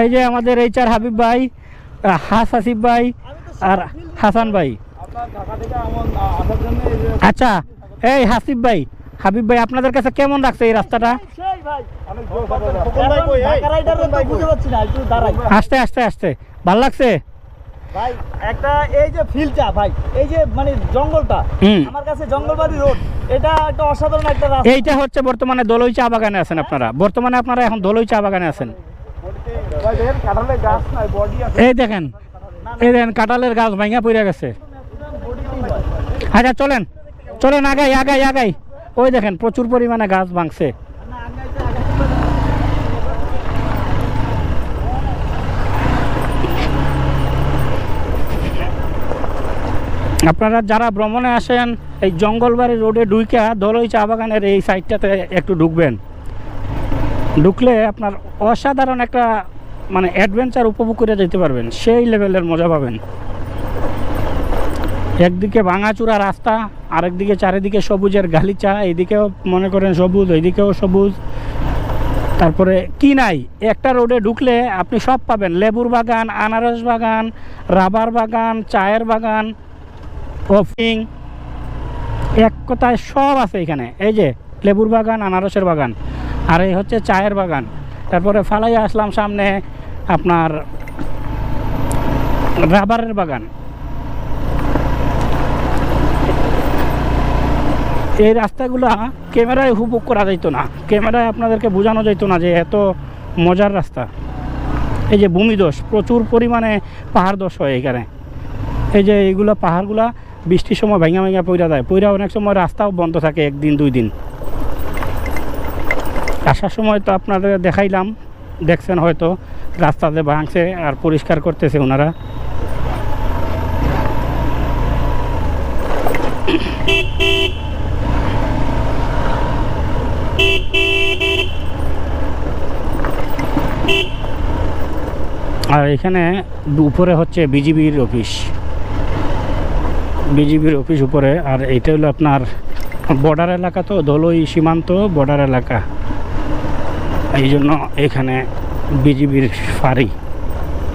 এই যে আমাদের এই চার হাবিব ভাই হাস আসিফ ভাই আর হাসান ভাই। আচ্ছা এই হাসিফ ভাই হাবিব ভাই আপনাদের কাছে কেমন লাগছে এই রাস্তাটা? আস্তে আস্তে আস্তে। ভালো লাগছে? ভাই একটা এই যে ফিল্ডটা ভাই এই যে মানে জঙ্গলটা আমার কাছে জঙ্গলবাড়ি রোড এটা একটা অসাধারণ একটা রাস্তা। এইটা হচ্ছে বর্তমানে দলই চা বাগানে আছেন আপনারা। বর্তমানে আপনারা এখন দলই চা বাগানে আছেন ভাই দেখেন কাঁঠালে গাছ নাই বডি আছে এই দেখেন এই দেখেন কাঁঠালের গাছ ভাঙা পড়ে গেছে। আচ্ছা চলেন চলেন আগাই আগাই আগাই। ওই দেখেন, প্রচুর পরিমাণে গাছ ভাঙছে। আপনারা যারা ভ্রমণে আসেন, এই জঙ্গলবাড়ি রোডে ঢুইকা দলই চা বাগানের এই সাইডটাতে একটু ঢুকবেন। ঢুকলে আপনার অসাধারণ একটা মানে অ্যাডভেঞ্চার উপভোগ করে যেতে পারবেন, সেই লেভেলের মজা পাবেন। একদিকে ভাঙাচুরা রাস্তা, আরেকদিকে চারিদিকে সবুজের গালিচা, এইদিকেও মনে করেন সবুজ ওইদিকেও সবুজ। তারপরে কি নাই, একটা রোডে ঢুকলে আপনি সব পাবেন, লেবুর বাগান, আনারস বাগান, রাবার বাগান, চায়ের বাগান কফিং এক কথায় সব আছে এখানে। এই যে লেবুর বাগান, আনারসের বাগান, আর এই হচ্ছে চায়ের বাগান। তারপরে ফালাই আসলাম সামনে আপনার রাবারের বাগান। এই রাস্তাগুলা ক্যামেরায় উপভোগ করা যাইত না। ক্যামেরায় আপনাদেরকে বোঝানো যেত না যে এত মজার রাস্তা। এই যে ভূমিদোষ, প্রচুর পরিমাণে পাহাড় দোষ হয় এখানে। এই যে এইগুলো পাহাড়গুলা বৃষ্টির সময় ভেঙে ভেঙে পইরা যায় পইরা অনেক সময় রাস্তাও বন্ধ থাকে একদিন, দুই দিন। আসার সময় তো আপনাদের দেখাইলাম দেখছেন হয়তো রাস্তাতে ভাঙছে আর পরিষ্কার করতেছে ওনারা। আর এখানে উপরে হচ্ছে বিজিবির অফিস। বিজিবির অফিস উপরে, আর এইটা হলো আপনার বর্ডার এলাকা তো, ধলই সীমান্ত বর্ডার এলাকা। এই জন্য এখানে বিজিবির ফারি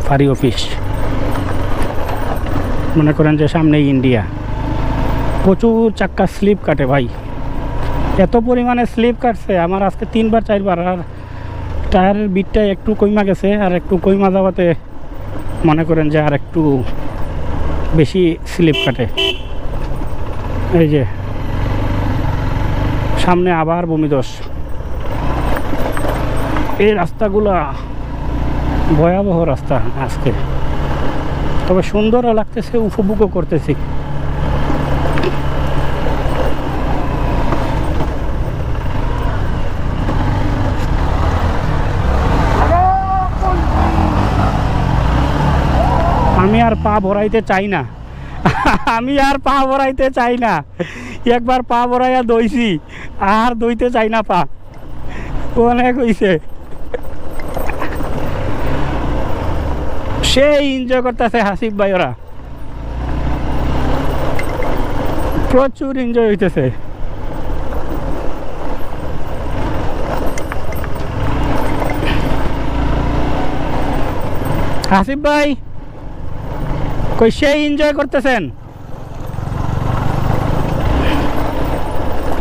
ফারি অফিস। মনে করেন যে সামনে ইন্ডিয়া। প্রচুর চাক্কা স্লিপ কাটে ভাই। এত পরিমাণে স্লিপ কাটছে, আমার আজকে তিনবার, চারবার, আর টায়ারের বিটটা একটু কইমা গেছে, আর একটু কইমা যাওয়াতে মনে করেন যে আর একটু বেশি স্লিপ কাটে। এই যে, সামনে আবার ভূমিদোষ এই রাস্তাগুলা ভয়াবহ রাস্তা আজকে। তবে সুন্দরও লাগতেছে, উপভোগও করতেছি। আমি আর পা ভরাইতে চাই না। আমি আর পা ভরাইতে চাই না। একবার পা ভরাইয়া দইছি, আর দইতে চাই না পা। অনেক হইছে। সেই এনজয় করতেছে হাসিফ ভাই ওরা। প্রচুর এনজয় হইতেছে। হাসিফ ভাই, কই সেই এনজয় করতেছেন?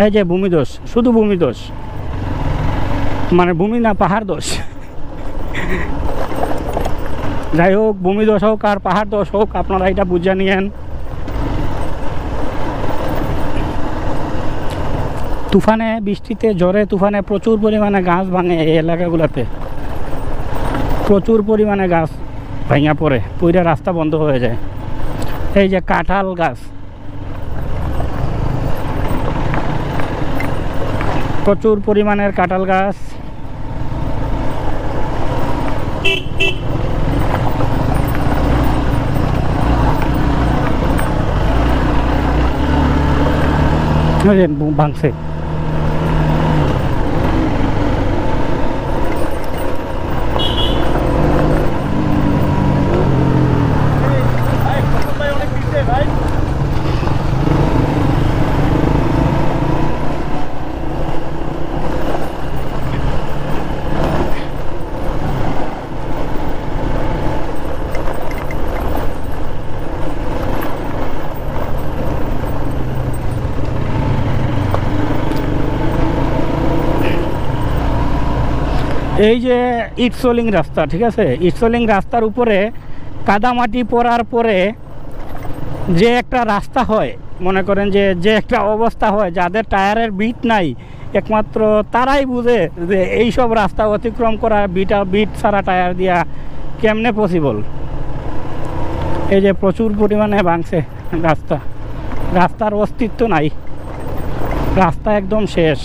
এই যে ভূমি দোষ, শুধু ভূমি দোষ। মানে ভূমি না, পাহাড় দোষ। যাই হোক, ভূমি দোষ হোক আর পাহাড় দোষ হোক, আপনারা এটা বুঝে নিয়েন। তুফানে, বৃষ্টিতে, ঝড়ে তুফানে প্রচুর পরিমাণে গাছ ভাঙে এই এলাকাগুলোতে। প্রচুর পরিমাণে গাছ ভেঙে পড়ে, পুরা রাস্তা বন্ধ হয়ে যায়। এই যে কাঁঠাল গাছ। প্রচুর পরিমাণের কাঁঠাল গাছ। ওই যে ভাঙছে ভাই খোকন ভাই অনেক পিছে ভাই এই যে ইটসোলিং রাস্তা, ঠিক আছে? ইটসোলিং রাস্তার উপরে কাদামাটি পড়ার পরে যে একটা রাস্তা হয়, মনে করেন যে যে একটা অবস্থা হয়, যাদের টায়ারের বিট নাই, একমাত্র তারাই বুঝে যে এই সব রাস্তা অতিক্রম করা বিটা, বিট ছাড়া টায়ার দিয়া কেমনে পসিবল এই যে প্রচুর পরিমাণে ভাঙছে রাস্তা। রাস্তার অস্তিত্ব নাই। রাস্তা একদম শেষ।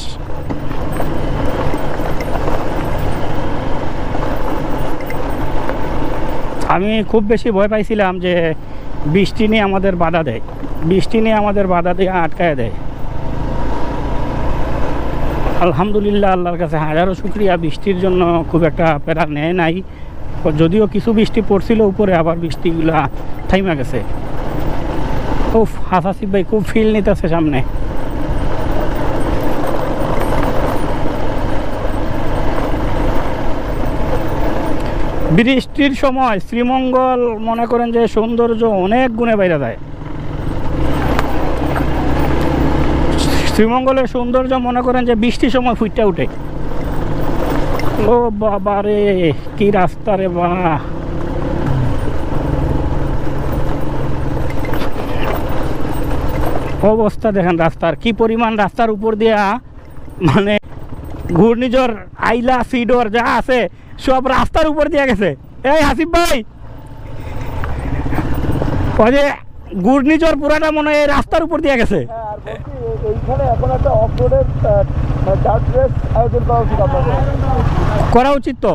আমি খুব বেশি ভয় পাইছিলাম যে বৃষ্টি নিয়ে আমাদের বাধা দেয়। বৃষ্টি নিয়ে আমাদের বাধা দিয়ে আটকায় দেয়। আলহামদুলিল্লাহ, আল্লাহর কাছে হাজারো শুক্রিয়া। বৃষ্টির জন্য খুব একটা প্যারা নেয় নাই। যদিও কিছু বৃষ্টি পড়ছিল উপরে, আবার বৃষ্টিগুলা থাইমা গেছে। খুব হাসাসিফ ভাই, খুব ফিল নিতেছে সামনে। বৃষ্টির সময় শ্রীমঙ্গল মনে করেন যে সৌন্দর্য অনেক গুণে বাইরে যায়। শ্রীমঙ্গলের সৌন্দর্য মনে করেন যে বৃষ্টির সময় ফুটটা উঠে ও বাবা রে, কি রাস্তা রে বা। অবস্থা দেখেন রাস্তার, কি পরিমাণ রাস্তার উপর দিয়া মানে ঘূর্ণিঝড়, আইলা, সিডর যা আছে সব রাস্তার উপর দিয়ে গেছে। এই হাসিফ ভাই। ওই যে ঘূর্ণিঝড় পুরাটা মনে হয় এই রাস্তার উপর দিয়ে গেছে। হ্যাঁ করা উচিত তো।